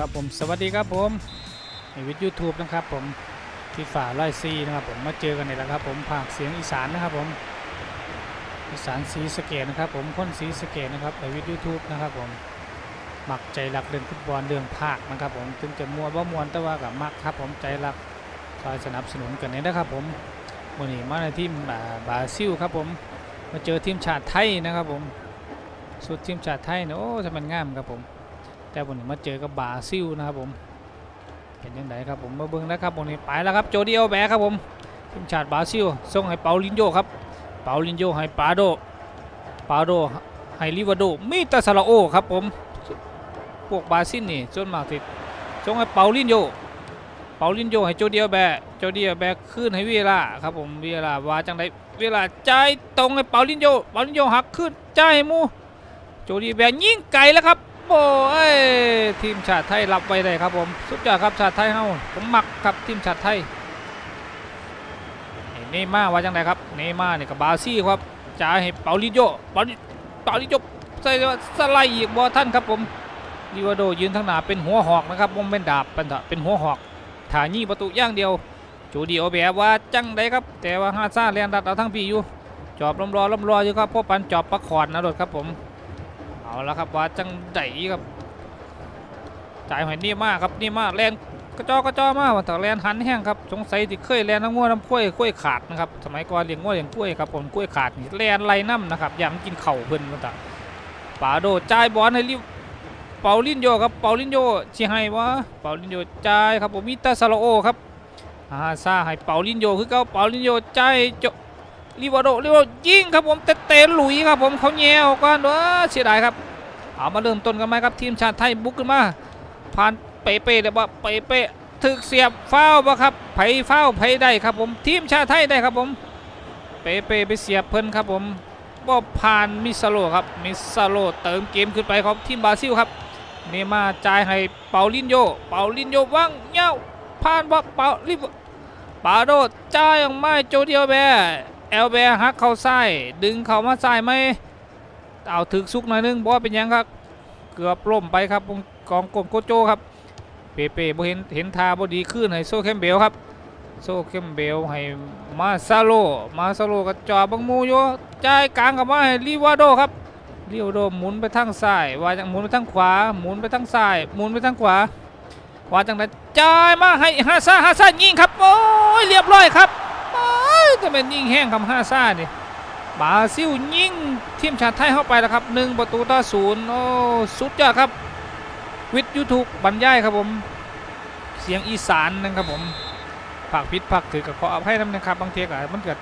ครับผมสวัสดีครับผมในวิดยูทูบนะครับผมที่ฝ่าไล่ซีนะครับผมมาเจอกันนี่แหละครับผมภาคเสียงอีสานนะครับผมอีสานสีสเกตนะครับผมคนสีสเกตนะครับในวิดยูทูบนะครับผมมักใจรักเรื่องฟุตบอลเรื่องภาคนะครับผมถึงจะมัวบ่มวนแต่ว่ากับมักครับผมใจรักคอยสนับสนุนกันนี่นะครับผมวันนี้มาในทีมอ่าบราซิลครับผมมาเจอทีมชาติไทยนะครับผมสุดทีมชาติไทยเนี่ยโอ้ทำมันง่ามครับผม แต่วันนี้มาเจอกับบาซิลนะครับผมเป็นยังไงครับผมมาเบิ่งนะครับวันนี้ไปแล้วครับโจดีโอแบครับผมทีมชาติบราซิลส่งให้เปาลินโยครับ เปาลินโยให้ปาโด ปาโดให้ลิวาโดมีตาซาลาโอครับผม พวกบราซิลนี่ส่วนมาติดส่งให้เปาลินโย เปาลินโยให้โจเดีโอแบโจเดีโอแบขึ้นให้เวลาครับผมเวลาว่าจังไดเวลาใจตรงให้เปาลินโย เปาลินโยหักขึ้นให้หมูโจดีโอแบยิงไกลแล้วครับ โอ้ยทีมชาติไทยรับไว้ได้ครับผมสุดยอดครับชาติไทยเฮาผมมักครับทีมชาติไทยเนย์ม่าร์ว่าจังไดครับเนย์ม่าร์นี่ยกับบาซิลครับจ่ายให้เปาลิโยเปาลิเปาลิโยใส่สไลด์อีกบอท่านครับผมลิวาโดยืนทั้งหน้าเป็นหัวหอกนะครับผมเป็นดาบเป็นเป็นหัวหอกถ่ายี่ประตูย่างเดียวจูดีโอแบะว่าจังไดครับ แต่ว่าฮาซ่าแลนดัดเอาทั้งปีอยู่จอบลำรอลำรออยู่ครับพวกปันจอบประคอนนะรถครับผม เอาละครับว่าจังไดครับจ่ายหอยนี่มากครับนี่มากแลนกระจอกระจอมากว่าแต่แลนหันแห้งครับสงสัยที่เคยแลนน้ำง้วน้ำกล้วยกล้วยขาดนะครับสมัยก่อนเลี้ยงง้วเลี้ยงกล้วยครับผมกล้วยขาดนี่แลนไรน้ำนะครับย่ามันกินเข่าเพิ่นว่าแต่ป่าโดจ่ายบอลให้ริวเปาลินโยครับเปาลินโยชี้ให้วะเปาลินโยจ่ายครับผมมิตาซาโลโอครับอาซาให้เปาลินโยคือเขาเปาลินโยจ่ายจ ลิวาโดลิวาโดยิงครับผมเตะเตหลุยครับผมเขาแย่ออกก่อนเด้อเสียดายครับเอามาเริ่มต้นกันไหมครับทีมชาติไทยบุกขึ้นมาผ่านเปเป้เดี๋ยวว่าเปเป้ถึกเสียบฟาบ่ครับไผฟาไผได้ครับผมทีมชาติไทยได้ครับผมเปเป้ไปเสียบเพิ่นครับผมบ่ผ่านมิซาโลครับมิซาโลเติมเกมขึ้นไปครับทีมบราซิลครับเนมาจ่ายให้เปาลินโยเปาลินโยว่างเงาผ่านบ่เปาลิวปาโดจ่ายออกมาโจเดียวแบ แอลแบร์ฮักเข้าซ้ดึงเข้ามาซ้ไหมเอาถึกซุกหน่อยนึงบอกว่าเป็นยังครับ เกือบล่มไปครับกองกลมโกโจครับเปเป้บ่เห็นเห็นทาบ่ดีขึ้นให้โซเคมเบลครับ โซเคมเบลให้มาซาโลมาซาโลก็จอบังมูอยู่จ่ายกลางกับมาให้ลิวาโดครับลิวาโดหมุนไปทางซ้ายวาจังหมุนไปทางขวาหมุนไปทางซ้ายหมุนไปทางขวาวาจังไดจ่ายมาให้ฮาซาฮาซายิงครับโอ้ยเรียบร้อยครับ โอ้ยจะเป็นยิงแห้งคำห้าซ่านี่บราซิลยิงทีมชาติไทยเข้าไปแล้วครับหนึ่งประตูต่อศูนย์โอ้สุดยอดครับวิทยุทูกบรรยายครับผม เสียงอีสานนะครับผมผักพิษผักถือกับขออภัยน้ำนะครับบางทีก็มันเกิด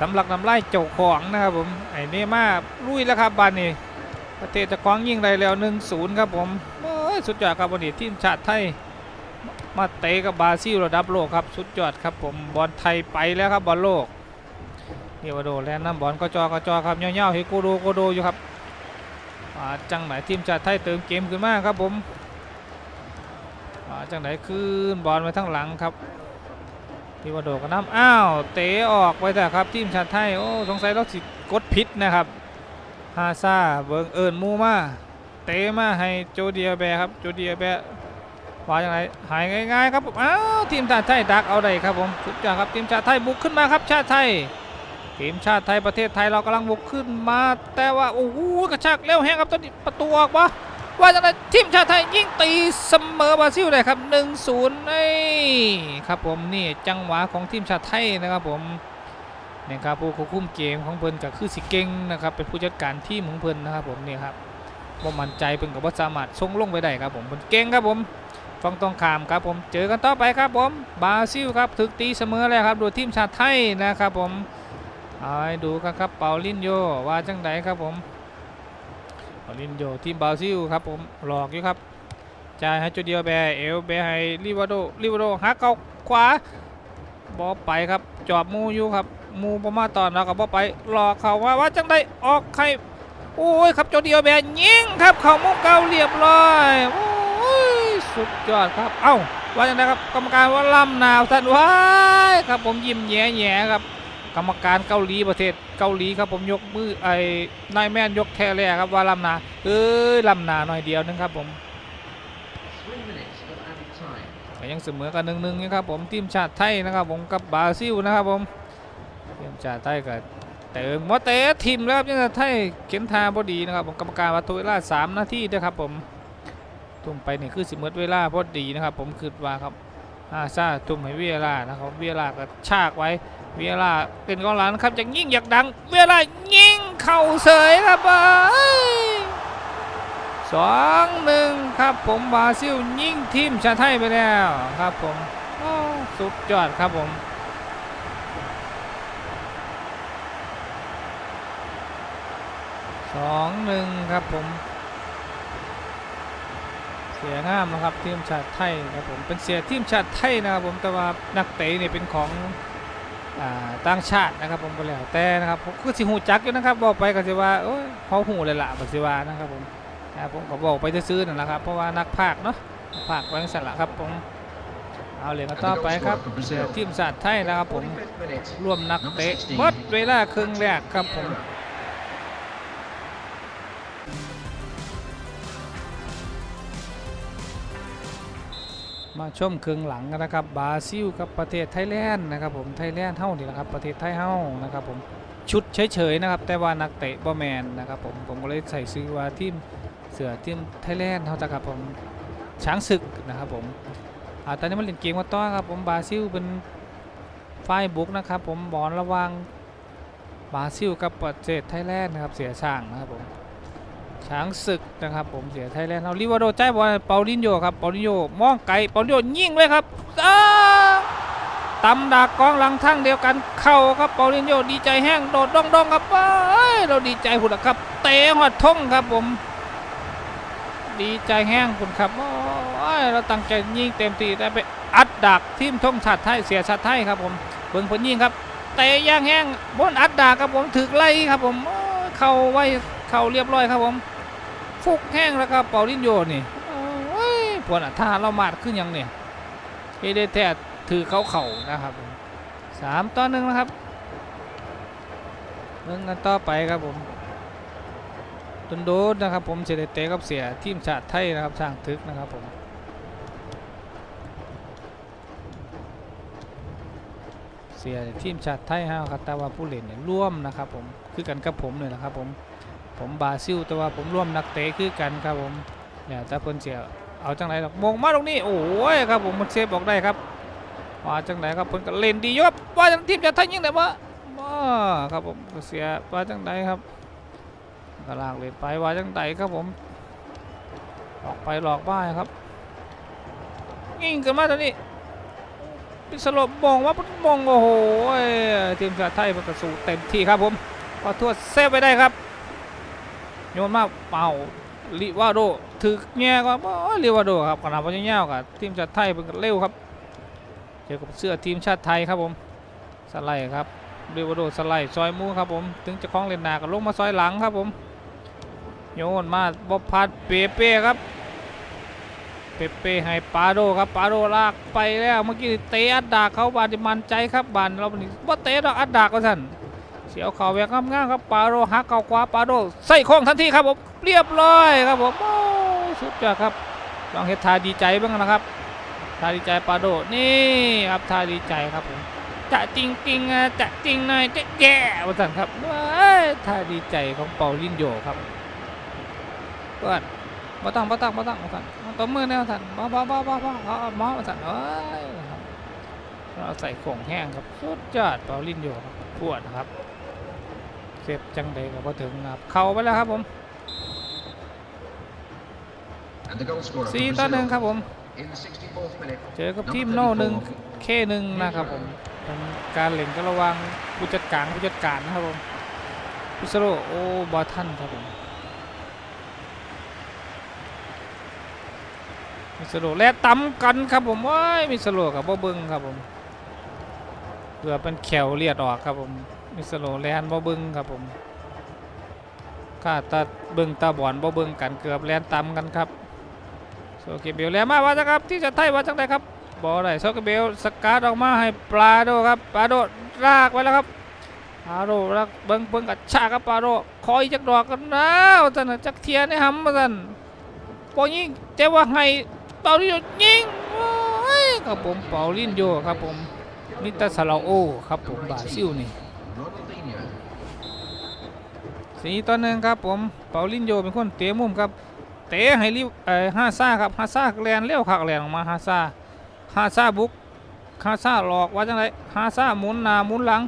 สำลักน้ำลายเจ้าของนะครับผมไอ้เนม่าลุยแล้วครับบานนี้ประเทศจะคว้างยิงได้แล้วหนึ่งศูนย์ครับผมโอ้สุดยอดครับวันนี้ทีมชาติไทย มาเตะกับบราซิลระดับโลกครับสุดยอดครับผมบอลไทยไปแล้วครับบอลโลกเดียวโดแลนน้ำบอลก็จอกระจอครับเงี้ยวๆให้โกโดโกโดอยู่ครับจังไหนทีมชาติไทยเติมเกมขึ้นมากครับผมจังไหนคืนบอลไปทั้งหลังครับเดียวโดก็น้ำอ้าวเตะออกไปแต่ครับทีมชาติไทยโอ้สงสัยเราสิกดพิษนะครับฮาซาเบิงเอิญมูมาเตะมาให้โจเดียแบรครับโจเดียแบ ร์ว่าอย่างไรหายง่ายๆครับผมอ้าวทีมชาติไทยดักเอาได้ครับผมสุดยอดครับทีมชาติไทยบุกขึ้นมาครับชาติไทยทีมชาติไทยประเทศไทยเรากำลังบุกขึ้นมา แต่ว่าโอ้โหกระชากเร็วแห้งครับตอนนี้ประตูออกปะว่าอย่างไรทีมชาติไทยยิ่งตีเสมอบราซิลเลยครับ1-0นี่ครับผมนี่จังหวะของทีมชาติไทยนะครับผมนี่ครับผู้ควบคุมเกมของเพิ่นก็คือสิเก่งนะครับเป็นผู้จัดการทีมของเพิ่นนะครับผมนี่ครับบ่มั่นใจเพิ่นก็บ่สามารถส่งลงไปได้ครับผมเพิ่นเก่งครับผม ฟังตรงขามครับผมเจอกันต่อไปครับผมบราซิลครับถึกตีเสมอแล้วครับโดยทีมชาติไทยนะครับผมเอาให้ดูกันครับเปาลินโยว่าจังไดครับผมเปาลินโยทีมบราซิลครับผมหลอกอยู่ครับจ่ายให้จุดเดียวแบเอลแบให้ลิวาโดลิวาโดหักเขาขวาบอไปครับจอบมูอยู่ครับมูประมาตอนแล้วก็บอไปหลอกเขาว่าว่าจังไดออกใครโอ้ยครับจุดเดียวแบยิงครับ เขามุกเกาเรียบร้อยโอ้ย สุดยอดครับ เอ้าว่าอย่างไรครับกรรมการว่าล่ำหนาวท่านว้ายครับผมยิ้มแย่แย่ๆครับ กรรมการเกาหลีประเทศเกาหลีครับผมยกมือไอ้นายแม่นยกแค่แรกครับว่าล่ำหนาเอ้ยล่ำหนาหน่อยเดียวนึงครับผม Three minutes ก็ยังเสมอกันหนึ่งหนึ่งนะครับผมทีมชาติไทยนะครับผมกับบราซิลนะครับผมทีมชาติไทยก็เติมมอเตะทีมแล้วครับทีมชาติไทยเข็นทาบดีนะครับผมกรรมการวัตถุเวลาสามนาทีนะครับผม ทุ่มไปนี่คือสิเมดเวลาพอดีนะครับ ผมคิดว่าครับอาซาทุ่มให้เวียร่านะครับเวียร่าก็ชากไว้เวียร่าเป็นกองหลังครับจะยิ่งอยากดัง เวียร่ายิงเข่าเสยครับเอ้ยสองหนึ่งครับผมบราซิลยิงทีมชาติไทยไปแล้วครับผมสุดยอดครับผมสองหนึ่งครับผม เสียงามนะครับทีมชาติไทยครับผมเป็นเสียทีมชาติไทยนะครับผมแต่ว่านักเตะเนี่ยเป็นของอ่าต่างชาตินะครับผมก็แล้วแต่นะครับผมคือสิหูจักอยู่นะครับบอกไปก็สิว่าโอ้ยเขาหูเลยละบัสิวานะครับผมครับผมก็บอกไปซื้อนั่นแหละครับเพราะว่านักภาคเนาะภาคแบงสละครับผมเอาเลยกันต่อไปครับทีมชาติไทยนะครับผมร่วมนักเตะหมดเวลาครึ่งแรกครับผม มาชมครึ่งหลังกันนะครับบราซิลกับประเทศไทยแลนด์นะครับผมไทยแลนด์เฮ้านี่แหละครับประเทศไทยเฮ้านะครับผมชุดเฉยๆนะครับแต่ว่านักเตะบ่แมนนะครับผมผมก็เลยใส่ซื้อว่าทีมเสือทีมไทยแลนด์เขาจะครับผมช้างศึกนะครับผมอ่าตอนนี้มันเล่นเกมมาต่อครับผมบราซิลเป็นฝ่ายบุกนะครับผมบอลระว่างบราซิลกับประเทศไทยแลนด์นะครับเสียช่างนะครับผม ช้างศึกนะครับผมเสียไทยแลนด์เอาลิวาโดใจบอลเปาลินโยครับเปาลินโยมองไกลเปาลินโยยิงเลยครับอ้าตำดากกองหลังทั้งเดียวกันเข้าครับเปาลินโยดีใจแห้งโดดดองดองๆครับเอ้ยเราดีใจหุ่นครับ เตะหัดทงครับผม ดีใจแห้งคุณครับโอ้ยเราตั้งใจยิงเต็มที่ได้ไปอัดดักทีมทงชาติไทยเสียชาติไทยครับผมเบิ่งผลยิงครับเตะย่างแห้งบนอัดดักครับผมถึกไล่ครับผมเข้าไว้เข้าเรียบร้อยครับผม ฟุกแห้งแล้วครับเปาลินโยนี่ปวดอะท่าเรามาดขึ้นยังเนี่ยเฮเดแทถือเขาเข่านะครับสามต่อหนึ่งนะครับเบิ่งกันต่อไปครับผมโดนนะครับผมเสได็เตะกับเสียทีมชาติไทยนะครับช่างทึกนะครับผมเสียทีมชาติไทยฮะครับแต่ว่าผู้เล่นเนี่ยร่วมนะครับผมคือกันกับผมเลยนะครับผม ผมบาซิลแต่ว่าผมร่วมนักเตะคือกันครับผมเนี่ยแต่เพิ่นเสียเอาจังไหนหรอกมงมาตรงนี้โอ้ยครับผมมันเซฟบอกได้ครับว่าจังไหนครับเพิ่นก็เล่นดีอยู่ครับว่าจังทีมชาติไทยยังไงวะว้าครับผมเสียว่าจังไหนครับกลากเลยไปว่าจังไดครับผมออกไปหลอกบ้าครับยิงกันมาตอนนี้พิสลบมองว่าปุ๊บมองโอ้โหทีมชาติไทยมันกระสูเต็มที่ครับผมขอโทษเซฟไปได้ครับ โยนมาเป่าลิวาโดถึกแง่ก็ลิวาโดครับขนาดว่าเงี้ยวๆกับทีมชาติไทยเป็นเร็วครับเจอกับเสื้อทีมชาติไทยครับผมสไลด์ครับลิวาโดสไลด์ซอยมูครับผมถึงจะคล้องเลนหนาก็ลงมาซอยหลังครับผมโยนมาบอบพัดเปเป้ครับเปเป้ให้ปาโดครับปาโดลากไปแล้วเมื่อกี้เตะอัดดาเขาบานจะมันใจครับบานเราบัดนี้บ่เตะดอกอัดดากก็ท่าน เสียวเข่าแหวกง่ามๆครับปาโดหักเข่าขวาปาโดใส่โค้งทันทีครับผมเรียบร้อยครับผมโอ้สุดยอดครับลองเฮ็ดทาดีใจบ้างนะครับทาดีใจปาโดนี่ครับทาดีใจครับผมจะจริงจริงๆอะจะจริงหน่อยจะแย่ว่าท่นครับว้ยทาดีใจของเปาลินโยครับเพื่อนบ่ต้องบ่ต้องบ่ต้องบ่ต้องตบมือแนวท่านบ่บ่บ่บ่บ่เอาเอาหมอมาท่านเอ้ยครับเราใส่ของแห้งครับสุดยอดเปาลินโยครับปวดครับ เสียบจังใดก็บ่ถึงครับเข้าไปแล้วครับผม And the goal scorer for สี่ต่อหนึ่ง Brazil ครับผม in the 64th minute. เจอกับทีมโน่หนึ่งเคหนึ่งนะครับผมเป็นการเล่นก็ระหวังผู้จัดการผู้จัดการนะครับผมพิสโรโอ้บอทันครับผมมิสโรและต่ำกันครับผมว้ายมิสโรกับบ่เบิงครับผมเพื่อเป็นแขวเลียดออกครับผม มิสโรแลนบ่เบิ้งครับผมข้าตาเบิ้งตาบอนบ่เบิ้งกันเกือบแลนต่ำกันครับโซเกเบลแลนมาว่าจังครับที่จะไทยว่าจังไดครับบอได้ซกเกเบลสกัดออกมาให้ปลาโดครับปลาโดลากไว้แล้วครับปลาโดลากเบิ้งเบิ้งกัดชากครับปลาโดคอยจักดอกกันนะว่านจักเทียนให้หำมาท่านปอยิงเจ้าว่าให้เปาดิโยยิงครับผมเปาลินโยครับผมมิตาซาลาโอครับผมบาซิลนี่ สีต่อหนึ่งครับผมเปาลินโยเป็นคนเตะมุมครับ เตะให้ลิเอ่อฮาซาครับฮาซาแลนเร็วคักแลนออกมาฮาซาฮาซาบุกฮาซาหลอกว่าจังไรฮาซาหมุนหน้าหมุนหลัง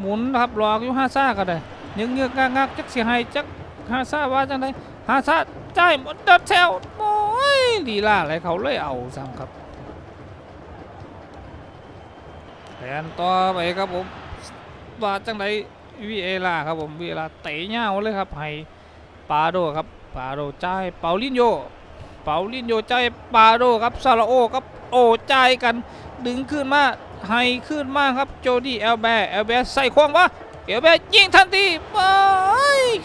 หมุนนะครับหลอกอยู่ฮาซาก็ได้ยึกยึกงักงักจักสิให้จักฮาซาว่าจังไรฮาซ่าจ่ายหมดเดินแถวโอ้ยลีล่าอะไรเขาเลยเอาซ้ำครับแผนต่อไปครับผม ว่าจังไรวีเอลาครับผมวีเอลาเตะเง่าเลยครับให้ปาโดครับปาโดใจเปาลินโยเปาลินโยจ่ายปาโดครับซาลาโอครับโอใจกันดึงขึ้นมาให้ขึ้นมาครับโจดี้เอลแบร์เอลแบร์ใส่ควงวะเอลแบร์ยิงทันทีไป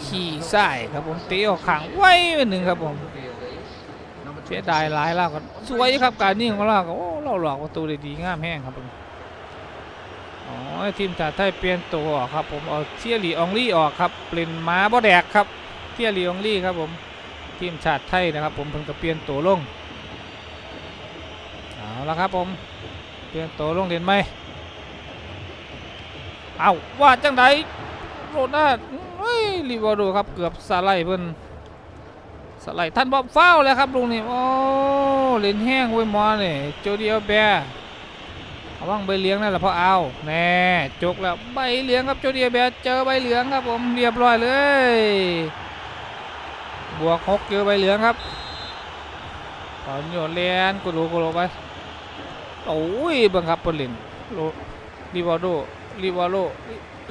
ขี่ใส่ครับผมตะออกขังไว้ไปหนึ่งครับผมเสียดายหลายแล้วก็สวยครับการยิงของเราก็โอ้เราหลอกประตูได้ดีงามแห้งครับผม อ๋อทีมชาติไทยเปลี่ยนตัวครับ ผมเอาเทียรีอองลี่ออกครับเปลี่ยนม้าบ่แดกครับเทียรีอองลี่ครับผมทีมชาติไทยนะครับ ผมเพิ่งจะเปลี่ยนตัวลงเอาละครับผมเปลี่ยนตัวลงเด่นไหมเอาว่าจังไดโรน่าเฮ้ยรีวอร์โดครับเกือบสไลด์เพิ่นสไลด์ท่านบอมเฝ้าแล้วครับลุงนี่โอ้เล่นแห้งเว้มอนี่โจเดียแบร์ ว่างใบเหลี้ยงนั่นแหละพอเอาแน่จกแล้วใบเหลี้ยงครับโจเดียเบียเจอใบเหลืองครับผมเรียบร้อยเลย บวกหกเจอใบเหลืองครับตอนโยนเลียนกุโลกุโลไปโอ้ยบังคับปลินโลริวาโดริวาโด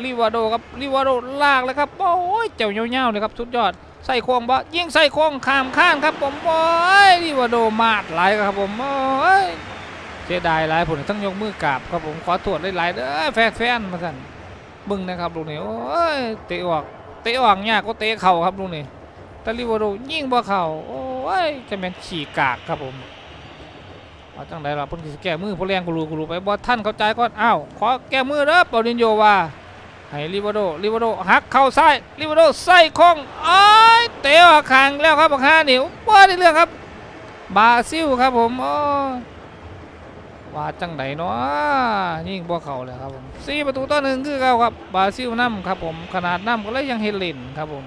ริวาโดครับริวาโดลากเลยครับโอ้ยเจ้าเงี้ยวๆเลยครับสุดยอดใส่โค้งบะยิงใส่โค้งขามข้างครับผมโอ้ยริวาโดมาดไหลครับผมโอ้ย เสียดายหลายผมต้งยกมือกราบครับผมขอตรวจหลายๆเด้อแฟนแฟนๆมาสั่นบึ้งนะครับลุงนี่โอ้ยเตะออกเตะออกยากก็เตะเข่าครับลุงนี่แตลิวาโดยิ่งบ่เข่าโอ้ยจะเป็นขี่กากครับผมเอาจังไดล่ะพิ่นสิแก้มือพอแรงกูรู้กูรู้ไปบ่ท่านเข้าใจก่อนอ้าวขอแก้มือเด้อปอลินโยว่าให้ลิวาโดลิวาโดหักเข่าซ้ายลิวาโดใส่ค้งอ้ยเตะออกข้างแล้วครับบักห้านิ้วบ่ได้เรื่องครับบราซิลครับผมโอ้ ว่าจังไดเนาะยิ่งบ่เขาเลยครับผมสี่ประตูต่อหนึ่งคือเขาครับบราซิลน้ำครับผมขนาดน้ำก็เลยยังเฮล่นครับผม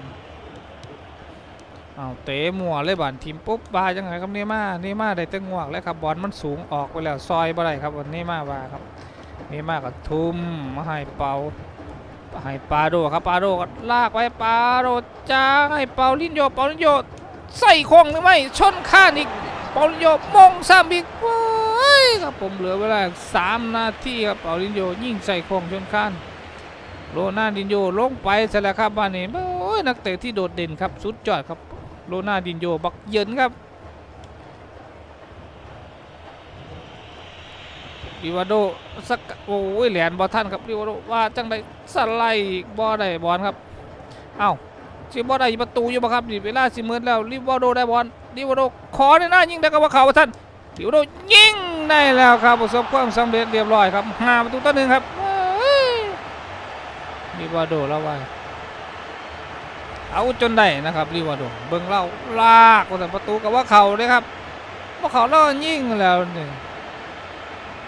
เอาเตะมัวเลยบอลทีมปุ๊บบาจังไงครับเนม่าเนม่าได้แตั้งงวกแล้วครับบอลมันสูงออกไปแล้วซอยบ่ได้ครับวันเนม่าว่าครับเนม่าก็ทุ่มมาให้เป่าให้ปาโดครับปาโดก็ลากไปปาโดจ้างให้เป่าลินโยเป่าลินโยใส่โค้งหรือไม่ชนข้านอีกเปาลินโยมงซ้ำอีกเว้ยครับผมเหลือเวลาสามนาทีครับเปาลินโยยิงใส่โค้งชนข้านโรนาดินโยลงไปเสร็จแล้วครับบ้านนี้โอ้ยนักเตะที่โดดเด่นครับสุดยอดครับโรนาดินโยบักเยินครับริวาโดสักโอ้ยแหลนบอลท่านครับริวาโดว่าจังไดสไลด์บอลได้บอลครับเอ้าสิบอลได้ประตูอยู่บ่ครับนี่เวลาสิมืดแล้วริวาโดได้บอลริวาโดขอในหน้ายิงได้กับว่าเขาว่าท่านริวาโดยิง ได้แล้วครับประสบความสำเร็จเรียบร้อยครับห้าประตูต่อหนึ่งครับริวาโดแล้วไว้เอาจนได้นะครับริวาโดเบิ่งเล่าลากว่าแต่ประตูกับว่าเขาเลยครับว่าเขาแล้วยิงแล้วนี่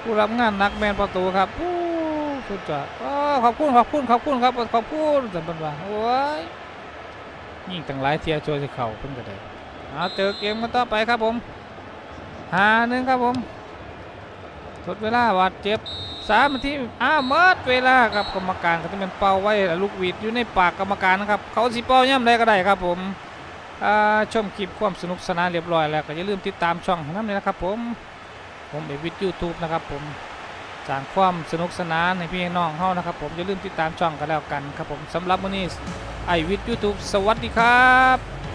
ผู้รับงานนักแมนประตูครับผู้สุดยอดขอบคุณขอบคุณขอบคุณครับขอบคุณสำหรับว่าโอ้ยยิ่งตั้งหลายเทียช่วยสิเขาเพิ่นก็ได้เอาเจอเกมกันต่อไปครับผมหาหนึ่งครับผม ทดเวลาบาดเจ็บสามนาทีอ้าเมิดเวลาครับกรรมการก็จะเป็นเป่าไว้ลูกหวีดอยู่ในปากกรรมการนะครับเขาสิเป่าย่ำใดก็ได้ครับผมอ่าชมคลิปความสนุกสนานเรียบร้อยแล้วก็อย่าลืมติดตามช่องน้ำเลยนะครับผมผมเอวิทยูทูบนะครับผมสร้างความสนุกสนานให้พี่น้องเฮานะครับผมอย่าลืมติดตามช่องกันแล้วกันครับผมสำหรับวันนี้ไอวิทยูทูบสวัสดีครับ